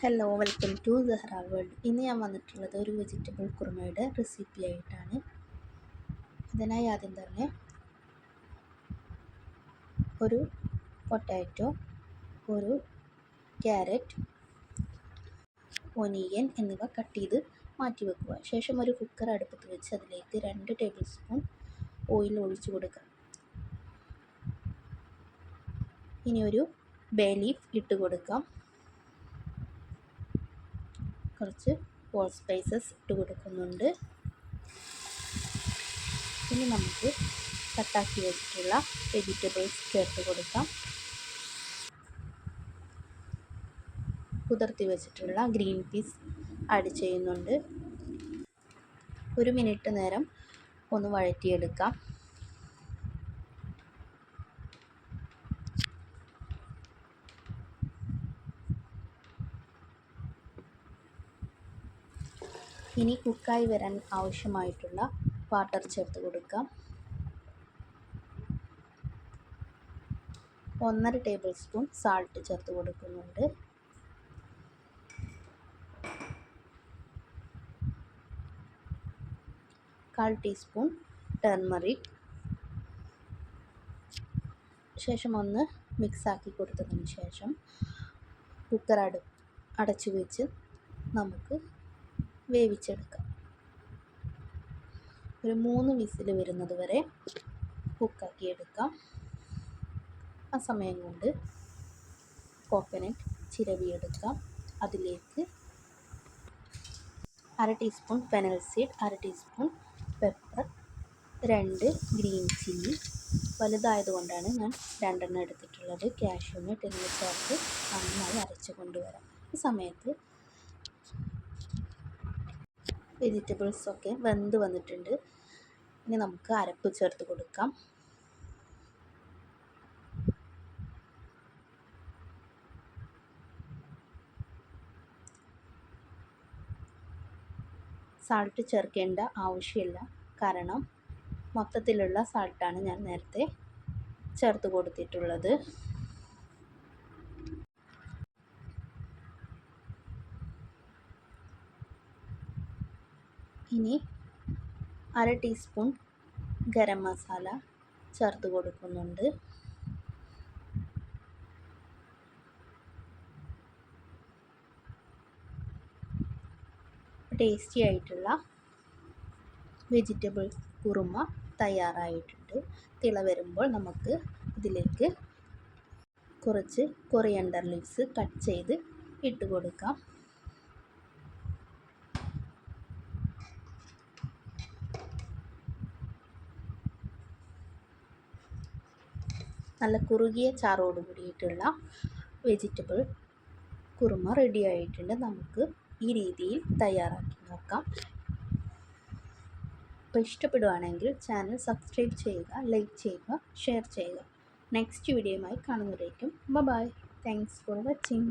Hello welcome to Zahra world ഇന്ന് ഞാൻ വന്നിട്ടുള്ളത് ഒരു വെജിറ്റബിൾ കുറുമയുടെ റെസിപ്പി ആയിട്ടാണ്. അതിനായി ആദ്യം തന്നെ ഒരു പൊട്ടാറ്റോ ഒരു ക്യാരറ്റ് ഒനിയൻ എന്നിവ കട്ട് ചെയ്ത് മാറ്റി വെക്കുക. ശേഷം ഒരു കുക്കർ അടുപ്പത്ത് വെച്ച് അതിലേക്ക് രണ്ട് ടേബിൾ സ്പൂൺ ഓയിൽ ഒഴിച്ചു കൊടുക്കുക. ഇനി ഒരു ബേ ലീഫ് ഇട്ട് കൊടുക്കാം. കുറച്ച് വോൾ സ്പൈസസ് ഇട്ട് കൊടുക്കുന്നുണ്ട്. ഇനി നമുക്ക് കട്ടാക്കി വെച്ചിട്ടുള്ള വെജിറ്റബിൾസ് ചേർത്ത് കൊടുക്കാം. കുതിർത്തി വെച്ചിട്ടുള്ള ഗ്രീൻ പീസ് ആഡ് ചെയ്യുന്നുണ്ട്. ഒരു മിനിറ്റ് നേരം ഒന്ന് വഴറ്റിയെടുക്കാം. ഇനി കുക്കായി വരാൻ ആവശ്യമായിട്ടുള്ള വാട്ടർ ചേർത്ത് കൊടുക്കാം. ഒന്നര ടേബിൾ സ്പൂൺ സാൾട്ട് ചേർത്ത് കൊടുക്കുന്നുണ്ട്. കാൽ ടീസ്പൂൺ ടർമറിക്. ശേഷം ഒന്ന് മിക്സാക്കി കൊടുത്തതിന് ശേഷം കുക്കർ അട അടച്ചു വെച്ച് നമുക്ക് വേവിച്ചെടുക്കാം. ഒരു മൂന്ന് വിസിൽ വരുന്നത് വരെ കുക്കാക്കി എടുക്കാം. ആ സമയം കൊണ്ട് കോക്കനട്ട് ചിരവിയെടുക്കാം അതിലേക്ക് അര ടീസ്പൂൺ പെനൽ സീഡ് അര ടീസ്പൂൺ പെപ്പർ രണ്ട് ഗ്രീൻ ചില്ലി വലുതായതുകൊണ്ടാണ് ഞാൻ രണ്ടെണ്ണം എടുത്തിട്ടുള്ളത്. കാഷ്യൂനട്ട് എന്നിവ ചേർത്ത് നന്നായി അരച്ച് കൊണ്ടുവരാം. ഈ സമയത്ത് വെജിറ്റബിൾസൊക്കെ വെന്ത് വന്നിട്ടുണ്ട്. ഇനി നമുക്ക് അരപ്പ് ചേർത്ത് കൊടുക്കാം. സാൾട്ട് ചേർക്കേണ്ട ആവശ്യമില്ല. കാരണം മൊത്തത്തിലുള്ള സാൾട്ടാണ് ഞാൻ നേരത്തെ ചേർത്ത് കൊടുത്തിട്ടുള്ളത്. ഇനി അര ടീസ്പൂൺ ഗരം മസാല ചേർത്ത് കൊടുക്കുന്നുണ്ട്. ടേസ്റ്റി ആയിട്ടുള്ള വെജിറ്റബിൾ കുറുമ തയ്യാറായിട്ടുണ്ട്. തിള വരുമ്പോൾ നമുക്ക് ഇതിലേക്ക് കുറച്ച് കൊറിയണ്ടർ ലീവ്സ് കട്ട് ചെയ്ത് ഇട്ട് കൊടുക്കാം. നല്ല കുറുകിയ ചാറോട് കൂടിയിട്ടുള്ള വെജിറ്റബിൾ കുറുമ റെഡി ആയിട്ടുണ്ട്. നമുക്ക് ഈ രീതിയിൽ തയ്യാറാക്കി നോക്കാം. അപ്പോൾ ഇഷ്ടപ്പെടുവാണെങ്കിൽ ചാനൽ സബ്സ്ക്രൈബ് ചെയ്യുക ലൈക്ക് ചെയ്യുക ഷെയർ ചെയ്യുക. നെക്സ്റ്റ് വീഡിയോയുമായി കാണുന്നതായിരിക്കും ബൈ താങ്ക്സ് ഫോർ വാച്ചിങ്